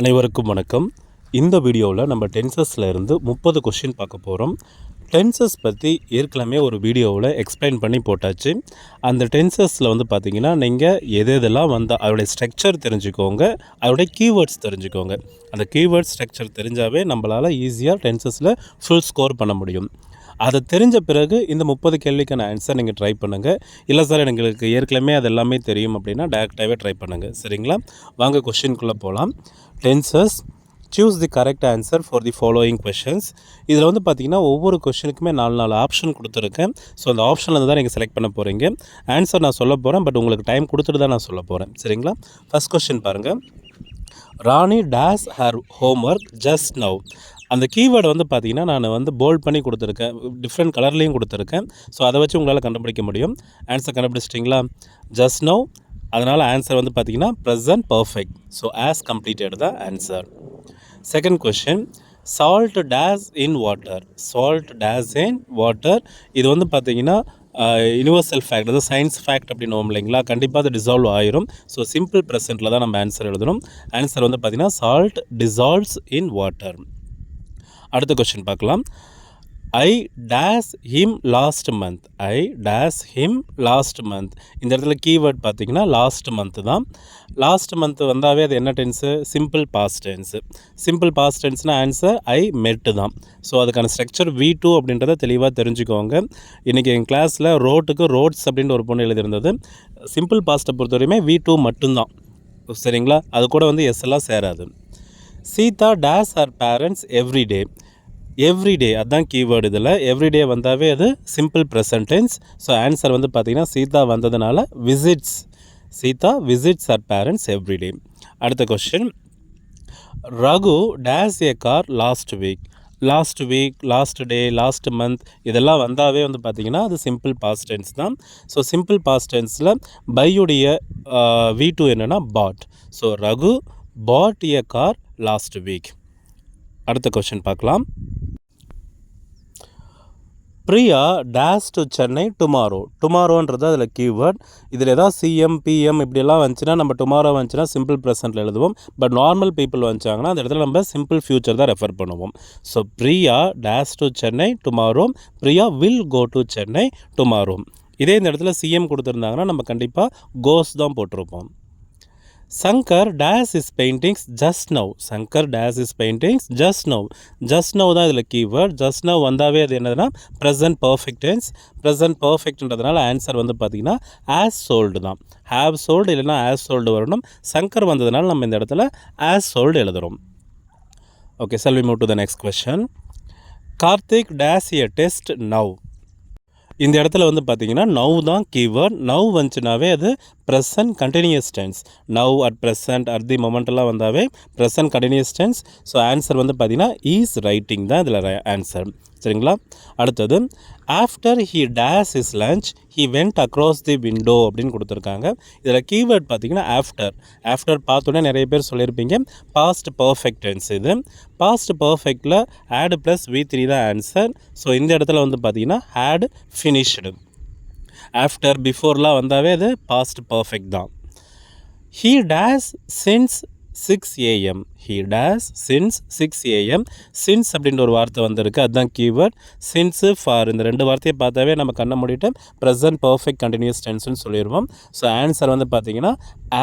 அனைவருக்கும் வணக்கம். இந்த வீடியோவில் நம்ம டென்சஸில் இருந்து முப்பது கொஷின் பார்க்க போகிறோம் டென்சஸ் பற்றி ஏற்கனவே ஒரு வீடியோவில் எக்ஸ்பிளைன் பண்ணி போட்டாச்சு. அந்த டென்சஸில் வந்து பார்த்திங்கன்னா நீங்கள் எது எதெல்லாம் வந்தால் அதோடைய ஸ்ட்ரக்சர் தெரிஞ்சுக்கோங்க அதோடைய கீவேர்ட்ஸ் தெரிஞ்சுக்கோங்க. அந்த கீவேர்ட்ஸ் ஸ்ட்ரக்சர் தெரிஞ்சாவே நம்மளால் ஈஸியாக டென்சஸில் ஃபுல் ஸ்கோர் பண்ண முடியும். அதை தெரிஞ்ச பிறகு இந்த முப்பது கேள்விக்கான ஆன்சர் நீங்கள் ட்ரை பண்ணுங்கள் இல்லை சார் எங்களுக்கு ஏற்கனவே அது எல்லாமே தெரியும் அப்படின்னா டேரெக்டாகவே ட்ரை பண்ணுங்கள் சரிங்களா? வாங்க கொஷின்குள்ளே போகலாம் tenses choose the correct answer for the following questions இதில் வந்து பார்த்தீங்கன்னா ஒவ்வொரு கொஷனுக்குமே நாலு நாலு ஆப்ஷன் கொடுத்துருக்கேன். ஸோ அந்த ஆப்ஷனில் தான் நீங்கள் செலக்ட் பண்ண போகிறீங்க ஆன்சர் நான் சொல்ல போகிறேன் பட் உங்களுக்கு டைம் கொடுத்துட்டு தான் நான் சொல்ல போகிறேன் சரிங்களா? ஃபஸ்ட் கொஷின் பாருங்கள் Rani dash her homework just now அந்த கீவேர்டு வந்து பார்த்தீங்கன்னா நான் வந்து போல்ட் பண்ணி கொடுத்துருக்கேன். டிஃப்ரெண்ட் கலர்லேயும் கொடுத்துருக்கேன். ஸோ அதை வச்சு உங்களால் கண்டுபிடிக்க முடியும். ஆன்சர் கண்டுபிடிச்சிட்டிங்களா? ஜஸ்ட் நோ அதனால் ஆன்சர் வந்து பார்த்தீங்கன்னா present perfect so has completed the answer second question salt dash in water salt dash in water இது வந்து பார்த்தீங்கன்னா யூனிவர்சல் ஃபேக்ட் அதாவது சயின்ஸ் ஃபேக்ட் அப்படின்னு இல்லைங்களா? கண்டிப்பாக அது டிசால்வ் ஆயிரும். ஸோ சிம்பிள் ப்ரெசென்ட்டில் தான் நம்ம ஆன்சர் எழுதணும். ஆன்சர் வந்து பார்த்தீங்கன்னா சால்ட் டிசால்வ்ஸ் இன் வாட்டர் அடுத்த கொஸ்டின் பார்க்கலாம். I dash him last month I dash him last month இந்த இடத்துல கீவேர்ட் பார்த்தீங்கன்னா லாஸ்ட் மந்த்து தான். லாஸ்ட் மந்த் வந்தாவே அது என்ன tense simple past tense simple past டென்ஸ்னால் answer I met தான். ஸோ அதுக்கான ஸ்ட்ரக்சர் வி டூ அப்படின்றத தெளிவாக தெரிஞ்சுக்கோங்க. இன்றைக்கி எங்கள் கிளாஸில் ரோட்டுக்கு ரோட்ஸ் அப்படின்ற ஒரு பொண்ணு எழுதியிருந்தது. சிம்பிள் பாஸ்ட்டை பொறுத்தவரையுமே வி டூ மட்டும்தான். சரிங்களா? அது கூட வந்து எஸ் எல்லாம் சேராது. Sita dash our parents everyday everyday அதுதான் கீவேர்டு இதில். எவ்ரிடே வந்தாவே அது சிம்பிள் ப்ரெசன்டென்ஸ். ஸோ ஆன்சர் வந்து பார்த்திங்கன்னா சீதா வந்ததுனால visits Sita visits our parents everyday அடுத்த question Raghu dash a car last week last week last day last month இதெல்லாம் வந்தாவே வந்து பார்த்திங்கன்னா அது சிம்பிள் பாஸ்ட் டென்ஸ் தான். ஸோ சிம்பிள் பாஸ்ட் டென்ஸில் பையுடைய வீ டூ என்னென்னா bought so Raghu bought a car last week அடுத்த கொஷின் பார்க்கலாம். Priya dash to Chennai tomorrow டுமாரோன்றது அதில் கீவேர்ட் இதில் ஏதாவது சிஎம் பிஎம் இப்படியெல்லாம் வந்துச்சுன்னா நம்ம டுமாரோ வந்துச்சுன்னா சிம்பிள் ப்ரெசென்ட்டில் எழுதுவோம். பட் நார்மல் பீப்புள் வந்துச்சாங்கன்னா அந்த இடத்துல நம்ம சிம்பிள் ஃபியூச்சர் தான் ரெஃபர் பண்ணுவோம். So Priya dash to Chennai tomorrow Priya will go to Chennai tomorrow இதே இந்த இடத்துல சிஎம் கொடுத்துருந்தாங்கன்னா நம்ம கண்டிப்பாக கோஸ் தான் போட்டிருப்போம். Shankar dash his paintings just now Shankar dash his paintings just now just now தான் இதில் கீவேர்ட் ஜஸ்ட் நவ் வந்தாவே அது என்னதுன்னா ப்ரெசன்ட் பர்ஃபெக்ட் டென்ஸ் ப்ரெசன்ட் பர்ஃபெக்ட்ன்றதுனால ஆன்சர் வந்து பார்த்திங்கன்னா ஆஸ் சோல்டு தான். ஹாவ் சோல்டு இல்லைனா ஆஸ் சோல்டு வரணும். சங்கர் வந்ததுனால நம்ம இந்த இடத்துல ஆஸ் சோல்டு எழுதுகிறோம் okay Selvi move to the next question Karthik dash a test now இந்த இடத்துல வந்து பார்த்தீங்கன்னா நவ் தான் கீவேர்ட் நவ் வந்துச்சுனாவே அது present continuous tense now at present at the மொமெண்ட்லாம் வந்தாவே present continuous tense so answer வந்து பார்த்தீங்கன்னா ஈஸ் ரைட்டிங் தான் இதில் ஆன்சர் சரிங்களா? அடுத்தது after he dash his lunch he went across the window அப்படின்னு கொடுத்துருக்காங்க. இதில் கீவேர்ட் பார்த்தீங்கன்னா ஆஃப்டர் ஆஃப்டர் பார்த்தோன்னே நிறைய பேர் சொல்லியிருப்பீங்க. பாஸ்ட் பர்ஃபெக்ட் டென்ஸ் இது. பாஸ்ட் பர்ஃபெக்டில் ஆடு ப்ளஸ் வி த்ரீ தான் ஆன்சர் ஸோ இந்த இடத்துல வந்து பார்த்தீங்கன்னா ஹேட் ஃபினிஷ்டு ஆஃப்டர் பிஃபோர்லாம் வந்தாவே அது பாஸ்ட் பர்ஃபெக்ட் தான். He dash since six AM he dash since six AM since அப்படின்ற ஒரு வார்த்தை வந்திருக்கு. அதுதான் கீவேர்ட் சின்ஸு ஃபார் இந்த ரெண்டு வார்த்தையை பார்த்தாவே நம்ம கண்ணை மூடிட்டு ப்ரெசன்ட் பர்ஃபெக்ட் கண்டினியூஸ் டென்ஸ்னு சொல்லிடுவோம். ஸோ ஆன்சர் வந்து பார்த்தீங்கன்னா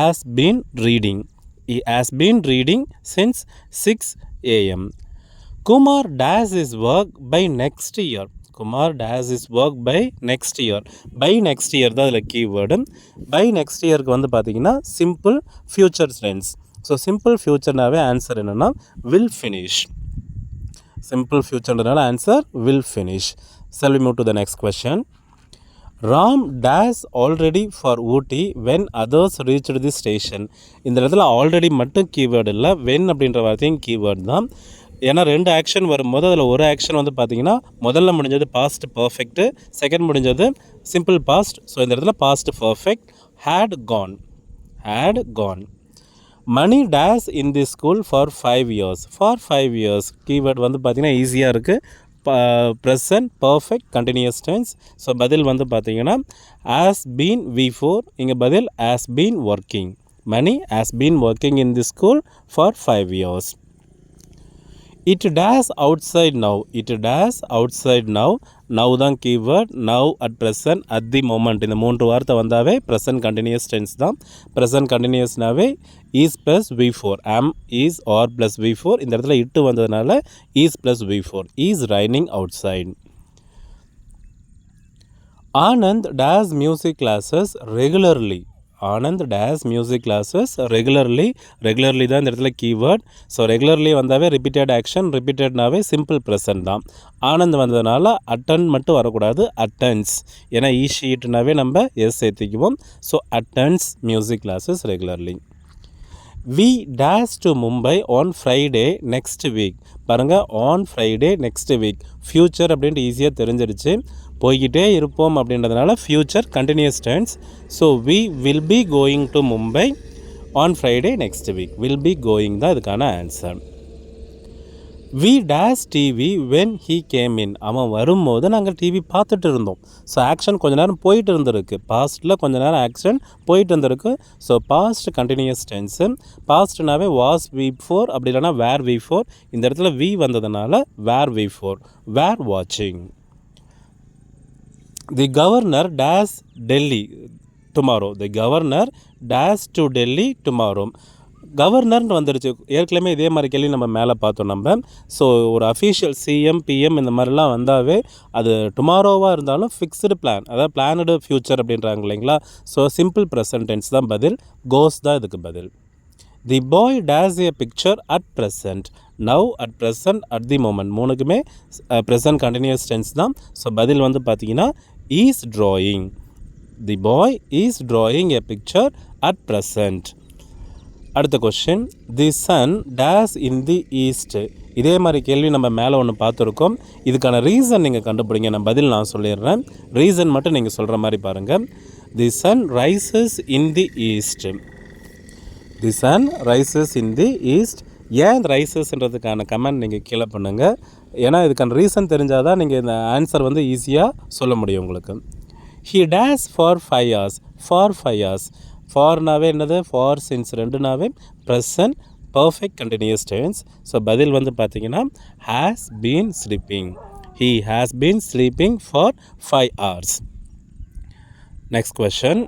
has been reading has been reading since six AM Kumar dash his work by next year Kumar dash his work by next year by next year தான் அதில் keyword by next இயருக்கு வந்து பார்த்தீங்கன்னா simple future tense so simple ஃப்யூச்சர்னாவே answer என்னென்னா will finish simple ஃப்யூச்சர்ன்றதுனால answer will finish sell move to the next question Ram dash already for Ooty when others reach the station இந்த இடத்துல already மட்டும் keyword இல்லை when அப்படின்ற வார்த்தையும் keyword தான். ஏன்னா ரெண்டு ஆக்ஷன் வரும்போது அதில் ஒரு ஆக்ஷன் வந்து பார்த்திங்கன்னா முதல்ல முடிஞ்சது பாஸ்ட் பர்ஃபெக்ட்டு செகண்ட் முடிஞ்சது சிம்பிள் பாஸ்ட் ஸோ இந்த இடத்துல past perfect had gone had gone Mani dash in the school for five years for five years keyword வந்து பார்த்திங்கன்னா ஈஸியாக இருக்குது present perfect continuous tense so பதில் வந்து பார்த்திங்கன்னா ஆஸ் பீன் வி ஃபோர் இங்கே பதில் has been working Mani has been working in the school for five years it dash outside now it dash out side now now தான் keyword now at present at the moment இந்த மூன்று வார்த்தை வந்தாவே present continuous tense தான். Present கண்டினியூஸ்னாவே is plus V four am is are plus V four இந்த இடத்துல இட்டு வந்ததுனால is plus V four is raining outside Anand dash music classes regularly Anand dash music classes regularly regularly தான் இந்த இடத்துல keyword so regularly வந்தாவே repeated action ரிப்பீட்டட்னாவே simple present தான். ஆனந்த் வந்ததுனால அட்டன் மட்டும் வரக்கூடாது அட்டன்ஸ் ஏன்னா e ஈஷீட்னாவே நம்ம S சேர்த்திக்குவோம். So attends music classes regularly we dash to Mumbai on Friday next week பாருங்கள் on Friday next week future அப்படின்ட்டு ஈஸியாக தெரிஞ்சிருச்சு போய்கிட்டே இருப்போம் அப்படின்றதுனால future continuous tense so we will be going to Mumbai on Friday next week will be going தான் இதுக்கான answer we dash TV when he came in அவன் வரும்போது நாங்கள் டிவி பார்த்துட்டு இருந்தோம். ஸோ ஆக்ஷன் கொஞ்ச நேரம் போயிட்டு இருந்திருக்கு. பாஸ்ட்டில் கொஞ்ச நேரம் ஆக்ஷன் போயிட்டு இருந்திருக்கு. ஸோ பாஸ்ட் கண்டினியூஸ் டென்ஸு பாஸ்ட்னாவே வாஸ் வி ஃபோர் அப்படி இல்லைனா வேர் வி ஃபோர் இந்த இடத்துல வி வந்ததுனால வேர் வி ஃபோர் வேர் வாட்சிங் the governor dash Delhi tomorrow the governor dash to Delhi tomorrow கவர்னர்னு வந்துருச்சு. ஏற்கனவே இதே மாதிரி கேள்வி நம்ம மேலே பார்த்தோம் நம்ம. ஸோ ஒரு அஃபீஷியல் சிஎம் பிஎம் இந்த மாதிரிலாம் வந்தாவே அது டுமாரோவாக இருந்தாலும் ஃபிக்ஸ்டு பிளான் அதாவது பிளானடு ஃப்யூச்சர் அப்படின்றாங்க இல்லைங்களா? ஸோ சிம்பிள் ப்ரெசன்டென்ஸ் தான் பதில். கோஸ் தான் இதுக்கு பதில். The boy dash a picture at present now at present at the moment மூணுக்குமே present continuous tense தான். ஸோ பதில் வந்து பார்த்தீங்கன்னா is drawing the boy is drawing a picture at present அடுத்த question the sun dash in the east இதே மாதிரி கேள்வி நம்ம மேலே ஒன்று பார்த்துருக்கோம். இதுக்கான ரீசன் நீங்கள் கண்டுபிடிங்க. நான் பதில் நான் சொல்லிடுறேன். ரீசன் மட்டும் நீங்கள் சொல்கிற மாதிரி பாருங்கள் the sun rises in the east the sun rises in the east ஏன் ரைசஸ்ன்றதுக்கான கமெண்ட் நீங்கள் கீழே பண்ணுங்கள் ஏன்னா இதுக்கான ரீசன் தெரிஞ்சால் தான் நீங்கள் இந்த ஆன்சர் வந்து ஈஸியாக சொல்ல முடியும் உங்களுக்கு. He dash for five hours for five hours ஃபார்னாவே என்னது? For since ரெண்டுனாவே present perfect continuous tense so பதில் வந்து பார்த்தீங்கன்னா has been sleeping he has been sleeping for five hours next question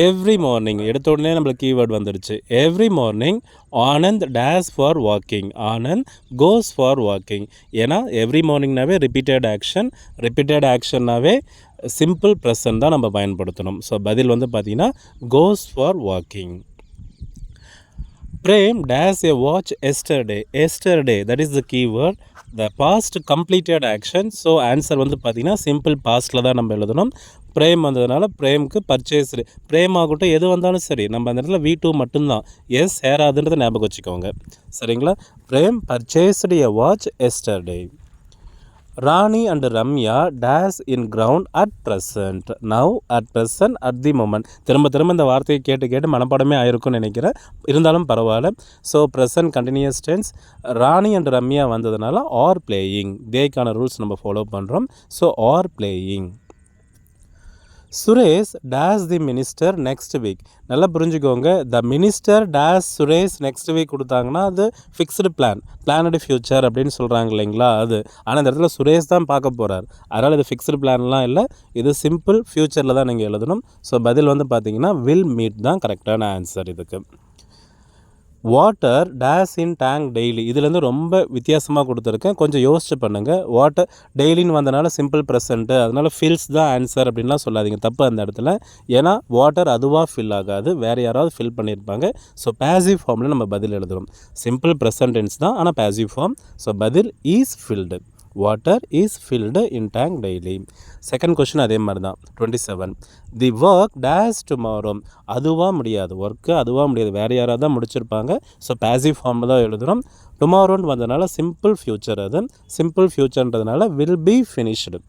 every morning எடுத்த உடனே நம்மளுக்கு கீவேர்டு வந்துடுச்சு every morning Anand dash for walking Anand goes for walking ஏன்னா every மார்னிங்னாவே repeated action repeated ஆக்ஷன்னாவே சிம்பிள் ப்ரெசன்ட் தான் நம்ம பயன்படுத்தணும். ஸோ பதில் வந்து பார்த்திங்கன்னா goes for walking Prem dash a watch yesterday yesterday that is the keyword the past completed action so answer வந்து பார்த்திங்கன்னா சிம்பிள் பாஸ்ட்டில் தான் நம்ம எழுதணும். பிரேம் வந்ததுனால பிரேமுக்கு பர்ச்சேஸ் பிரேம் ஆகட்டும் எது வந்தாலும் சரி நம்ம அந்த இடத்துல வீ டூ மட்டும்தான். எஸ் சேராதுன்றதை ஞாபகம் வச்சுக்கோங்க. சரிங்களா? Prem purchased a watch yesterday Rani and Ramya dash in ground at present now at present at the moment திரும்ப திரும்ப இந்த வார்த்தையை கேட்டு கேட்டு மனப்பாடமே ஆயிருக்கும்னு நினைக்கிறேன். இருந்தாலும் பரவாயில்ல. So present continuous tense Rani and Ramya வந்ததுனால ஆர் பிளேயிங் தேக்கான ரூல்ஸ் நம்ம ஃபாலோ பண்ணுறோம் so are playing Suresh dash the minister next week நல்லா புரிஞ்சுக்கோங்க. The minister dash Suresh next week கொடுத்தாங்கன்னா அது ஃபிக்ஸ்டு பிளான் பிளானடு ஃபியூச்சர் அப்படின்னு சொல்கிறாங்க இல்லைங்களா அது. ஆனால் இந்த இடத்துல சுரேஷ் தான் பார்க்க போகிறார் அதனால் இது ஃபிக்ஸ்டு பிளான்லாம் இல்லை. இது சிம்பிள் ஃப்யூச்சரில் தான் நீங்கள் எழுதணும். ஸோ பதில் வந்து பார்த்தீங்கன்னா வில் மீட் தான் கரெக்டான ஆன்சர் இதுக்கு. Water dash in tank daily இதுலேருந்து ரொம்ப வித்தியாசமாக கொடுத்துருக்கேன். கொஞ்சம் யோசிச்சு பண்ணுங்கள் வாட்டர் டெய்லின்னு வந்தனால சிம்பிள் ப்ரெசண்ட்டு அதனால் ஃபில்ஸ் தான் ஆன்சர் அப்படின்லாம் சொல்லாதீங்க. தப்பு அந்த இடத்துல. ஏன்னா வாட்டர் அதுவாக ஃபில் ஆகாது. வேறு யாராவது ஃபில் பண்ணியிருப்பாங்க. ஸோ பேசிவ் ஃபார்மில் நம்ம பதில் எழுதுகிறோம் சிம்பிள் ப்ரெசன்டென்ஸ் தான் ஆனால் பேசிவ் ஃபார்ம் ஸோ பதில் is filled water is filled in tank daily second question அதே மாதிரி தான் twenty seven the work dash tomorrow அதுவாக முடியாது. ஒர்க்கு அதுவாக முடியாது. வேறு யாராவது தான் முடிச்சிருப்பாங்க. ஸோ பேசிவ் ஃபார்மில் தான் எழுதுகிறோம் டுமாரோன்னு வந்ததுனால சிம்பிள் ஃப்யூச்சர் அது. Simple ஃப்யூச்சர்ன்றதுனால will be finished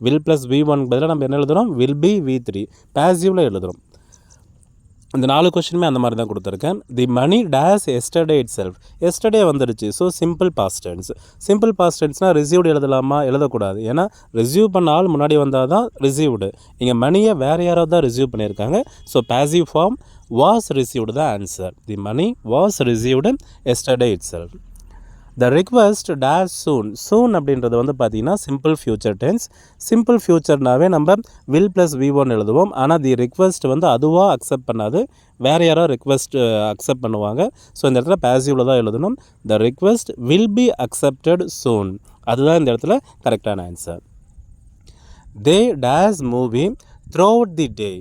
will plus V one பதிலாக நம்ம என்ன எழுதுகிறோம் வில் பி வி த்ரீ பேசிவில் எழுதுகிறோம் இந்த நாலு கொஷினுமே அந்த மாதிரி தான் கொடுத்துருக்கேன். The money dash yesterday itself yesterday வந்துடுச்சு so simple past tense simple பாஸ்டன்ஸ்னால் received எழுதலாமா? எழுதக்கூடாது. ஏன்னா ரிசீவ் பண்ண ஆள் முன்னாடி வந்தால் தான் ரிசீவ்டு இங்கே மணியை வேறு யாராவது தான் ரிசீவ் பண்ணியிருக்காங்க. So passive form was received தான் answer the money was received yesterday itself the request dash soon soon அப்படின்றது வந்து பார்த்தீங்கன்னா சிம்பிள் ஃபியூச்சர் டென்ஸ் சிம்பிள் ஃபியூச்சர்னாவே நம்ம வில் ப்ளஸ் வி ஒன் எழுதுவோம். ஆனால் தி ரிக்வஸ்ட் வந்து அதுவாக அக்செப்ட் பண்ணாது. வேறு யாரோ ரிக்வஸ்ட் அக்செப்ட் பண்ணுவாங்க. ஸோ இந்த இடத்துல பேசிவில் தான் எழுதணும். The request will be accepted soon அதுதான் இந்த இடத்துல கரெக்டான answer they dash movie throughout the day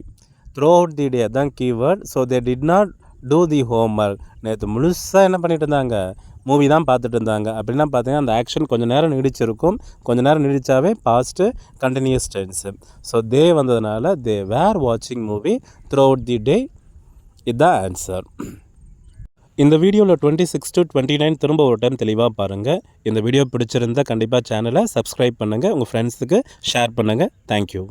throughout the day தான் keyword so they did not do the homework நேற்று முழுசாக என்ன பண்ணிட்டு இருந்தாங்க? மூவி தான் பார்த்துட்டு இருந்தாங்க அப்படின்னா பார்த்தீங்கன்னா அந்த ஆக்ஷன் கொஞ்சம் நேரம் நீடிச்சிருக்கும். கொஞ்சம் நேரம் நீடிச்சாவே past continuous tense so they வந்ததுனால தே வேர் வாட்சிங் movie throughout the day இதுதான் ஆன்சர் இந்த வீடியோவில் twenty six to twenty nine திரும்ப ஒரு டைம் தெளிவாக பாருங்கள் இந்த வீடியோ பிடிச்சிருந்தா கண்டிப்பாக சேனலை சப்ஸ்கிரைப் பண்ணுங்கள் உங்கள் ஃப்ரெண்ட்ஸுக்கு ஷேர் பண்ணுங்கள் தேங்க்யூ